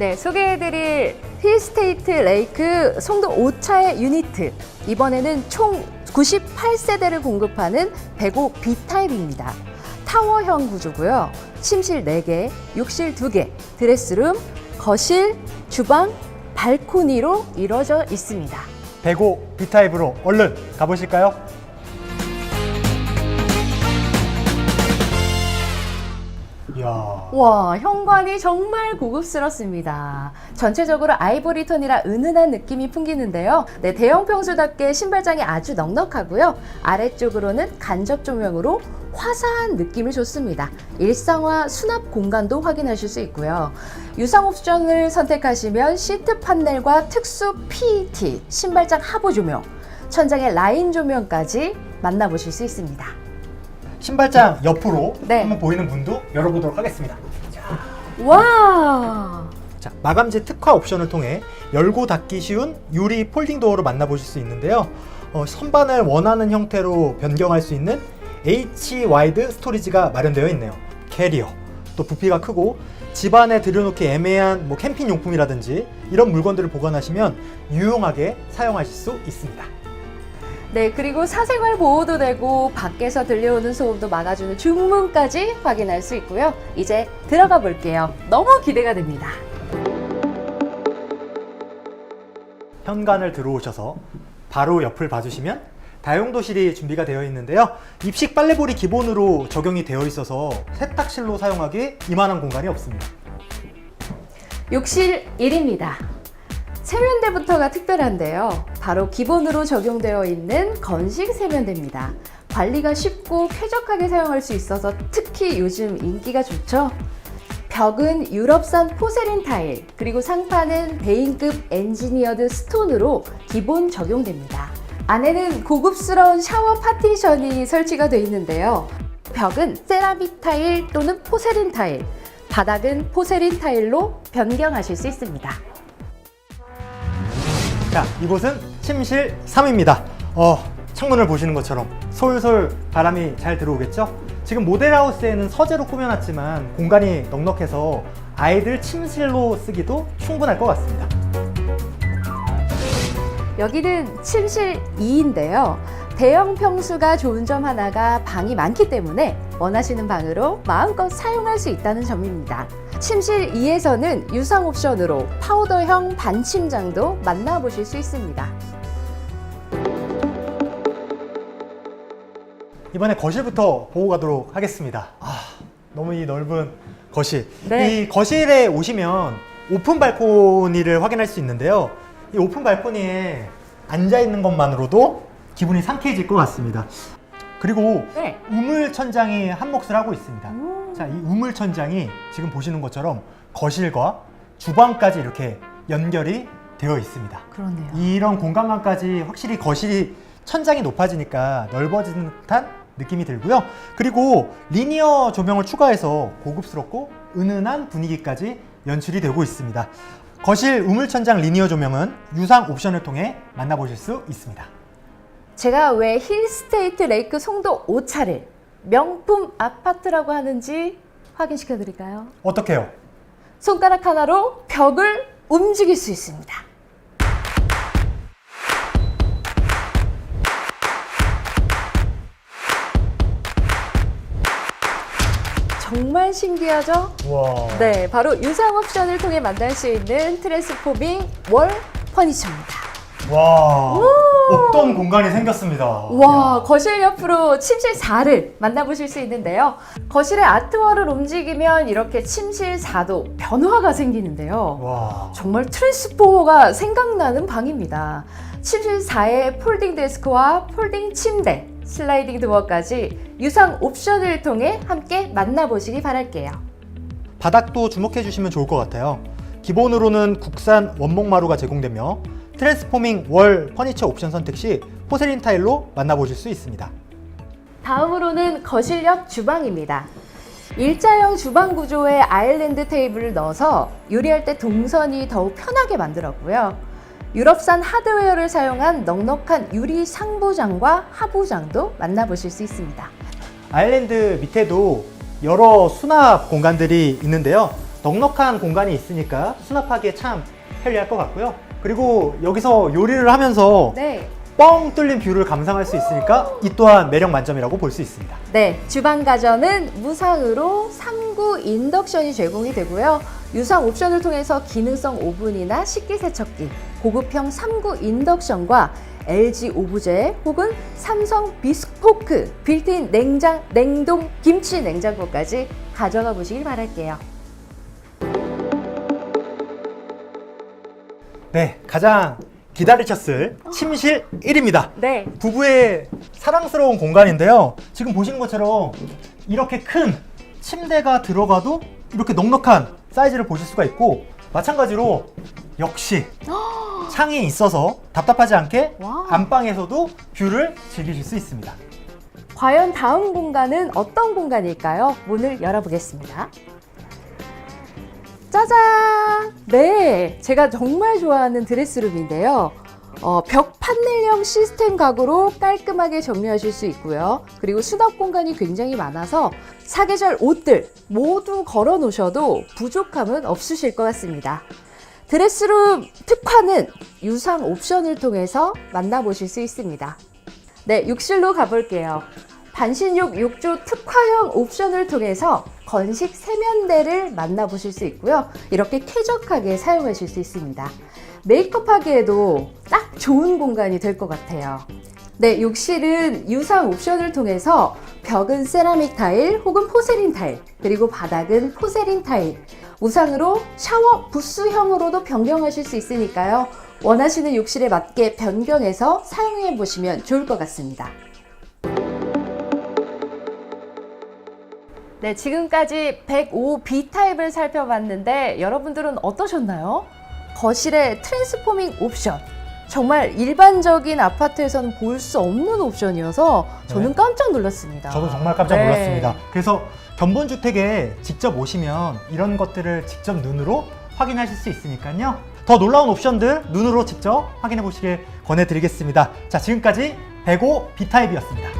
네, 소개해드릴 힐스테이트 레이크 송도 5차의 유니트. 이번에는 총 98세대를 공급하는 105 B타입입니다. 타워형 구조고요. 침실 4개, 욕실 2개, 드레스룸, 거실, 주방, 발코니로 이루어져 있습니다. 105 B타입으로 얼른 가보실까요? 야, 와, 현관이 정말 고급스럽습니다. 전체적으로 아이보리 톤이라 은은한 느낌이 풍기는데요. 네, 대형 평수답게 신발장이 아주 넉넉하고요. 아래쪽으로는 간접 조명으로 화사한 느낌을 줬습니다. 일상화 수납 공간도 확인하실 수 있고요. 유상 옵션을 선택하시면 시트 판넬과 특수 PET, 신발장 하부 조명, 천장의 라인 조명까지 만나보실 수 있습니다. 신발장 옆으로 네. 한번 보이는 문도 열어보도록 하겠습니다. 와! 자, 마감재 특화 옵션을 통해 열고 닫기 쉬운 유리 폴딩 도어로 만나보실 수 있는데요. 어, 선반을 원하는 형태로 변경할 수 있는 H 와이드 스토리지가 마련되어 있네요. 캐리어, 또 부피가 크고 집안에 들여놓기 애매한 뭐 캠핑 용품이라든지 이런 물건들을 보관하시면 유용하게 사용하실 수 있습니다. 네, 그리고 사생활 보호도 되고 밖에서 들려오는 소음도 막아주는 중문까지 확인할 수 있고요. 이제 들어가 볼게요. 너무 기대가 됩니다. 현관을 들어오셔서 바로 옆을 봐주시면 다용도실이 준비가 되어 있는데요. 입식 빨래볼이 기본으로 적용이 되어 있어서 세탁실로 사용하기 이만한 공간이 없습니다. 욕실 1입니다. 세면대부터가 특별한데요. 바로 기본으로 적용되어 있는 건식 세면대입니다. 관리가 쉽고 쾌적하게 사용할 수 있어서 특히 요즘 인기가 좋죠. 벽은 유럽산 포세린 타일, 그리고 상판은 대인급 엔지니어드 스톤으로 기본 적용됩니다. 안에는 고급스러운 샤워 파티션이 설치가 되어 있는데요. 벽은 세라믹 타일 또는 포세린 타일, 바닥은 포세린 타일로 변경하실 수 있습니다. 자, 이곳은 침실 3입니다. 어, 창문을 보시는 것처럼 솔솔 바람이 잘 들어오겠죠? 지금 모델하우스에는 서재로 꾸며놨지만 공간이 넉넉해서 아이들 침실로 쓰기도 충분할 것 같습니다. 여기는 침실 2인데요. 대형 평수가 좋은 점 하나가 방이 많기 때문에 원하시는 방으로 마음껏 사용할 수 있다는 점입니다. 침실 2에서는 유상 옵션으로 파우더형 반침장도 만나보실 수 있습니다. 이번에 거실부터 보고 가도록 하겠습니다. 아, 너무 이 넓은 거실. 네. 이 거실에 오시면 오픈 발코니를 확인할 수 있는데요. 이 오픈 발코니에 앉아 있는 것만으로도 기분이 상쾌해질 것 같습니다. 그리고 네. 우물 천장이 한 몫을 하고 있습니다. 오. 자, 이 우물 천장이 지금 보시는 것처럼 거실과 주방까지 이렇게 연결이 되어 있습니다. 그렇네요. 이런 공간감까지 확실히 거실이 천장이 높아지니까 넓어진 듯한 느낌이 들고요. 그리고 리니어 조명을 추가해서 고급스럽고 은은한 분위기까지 연출이 되고 있습니다. 거실 우물천장 리니어 조명은 유상 옵션을 통해 만나보실 수 있습니다. 제가 왜 힐스테이트 레이크 송도 5차를 명품 아파트라고 하는지 확인시켜 드릴까요? 어떻게요? 손가락 하나로 벽을 움직일 수 있습니다. 정말 신기하죠? 와. 네, 바로 유상 옵션을 통해 만날 수 있는 트랜스포밍 월 퍼니처입니다. 와. 없던 공간이 생겼습니다. 와, 거실 옆으로 침실 4를 만나보실 수 있는데요. 거실의 아트월을 움직이면 이렇게 침실 4도 변화가 생기는데요. 와. 정말 트랜스포머가 생각나는 방입니다. 침실 4의 폴딩 데스크와 폴딩 침대, 슬라이딩 도어까지 유상 옵션을 통해 함께 만나보시기 바랄게요. 바닥도 주목해 주시면 좋을 것 같아요. 기본으로는 국산 원목 마루가 제공되며 트랜스포밍 월 퍼니처 옵션 선택 시 포세린 타일로 만나보실 수 있습니다. 다음으로는 거실 옆 주방입니다. 일자형 주방 구조에 아일랜드 테이블을 넣어서 요리할 때 동선이 더욱 편하게 만들었고요. 유럽산 하드웨어를 사용한 넉넉한 유리 상부장과 하부장도 만나보실 수 있습니다. 아일랜드 밑에도 여러 수납 공간들이 있는데요. 넉넉한 공간이 있으니까 수납하기에 참 편리할 것 같고요. 그리고 여기서 요리를 하면서 네. 뻥 뚫린 뷰를 감상할 수 있으니까 이 또한 매력 만점이라고 볼 수 있습니다. 네, 주방 가전은 무상으로 3구 인덕션이 제공이 되고요. 유상 옵션을 통해서 기능성 오븐이나 식기세척기, 고급형 3구 인덕션과 LG 오브제 혹은 삼성 비스포크 빌트인 냉장, 냉동 김치 냉장고까지 가져가 보시길 바랄게요. 네, 가장 기다리셨을 침실 1입니다. 네. 부부의 사랑스러운 공간인데요. 지금 보시는 것처럼 이렇게 큰 침대가 들어가도 이렇게 넉넉한 사이즈를 보실 수가 있고 마찬가지로 역시 창이 있어서 답답하지 않게. 안방에서도 뷰를 즐기실 수 있습니다. 과연 다음 공간은 어떤 공간일까요? 문을 열어보겠습니다. 짜잔! 네, 제가 정말 좋아하는 드레스룸인데요. 어, 벽 판넬형 시스템 가구로 깔끔하게 정리하실 수 있고요. 그리고 수납 공간이 굉장히 많아서 사계절 옷들 모두 걸어 놓으셔도 부족함은 없으실 것 같습니다. 드레스룸 특화는 유상 옵션을 통해서 만나보실 수 있습니다. 네, 욕실로 가볼게요. 반신욕 욕조 특화형 옵션을 통해서 건식 세면대를 만나보실 수 있고요. 이렇게 쾌적하게 사용하실 수 있습니다. 메이크업 하기에도 딱 좋은 공간이 될 것 같아요. 네, 욕실은 유상 옵션을 통해서 벽은 세라믹 타일 혹은 포세린 타일, 그리고 바닥은 포세린 타일, 우상으로 샤워 부스형으로도 변경하실 수 있으니까요. 원하시는 욕실에 맞게 변경해서 사용해 보시면 좋을 것 같습니다. 네, 지금까지 105B 타입을 살펴봤는데 여러분들은 어떠셨나요? 거실의 트랜스포밍 옵션. 정말 일반적인 아파트에서는 볼 수 없는 옵션이어서 저는 네. 깜짝 놀랐습니다. 저도 정말 깜짝 네. 놀랐습니다. 그래서 견본주택에 직접 오시면 이런 것들을 직접 눈으로 확인하실 수 있으니까요. 더 놀라운 옵션들 눈으로 직접 확인해 보시길 권해드리겠습니다. 자, 지금까지 105 B타입이었습니다.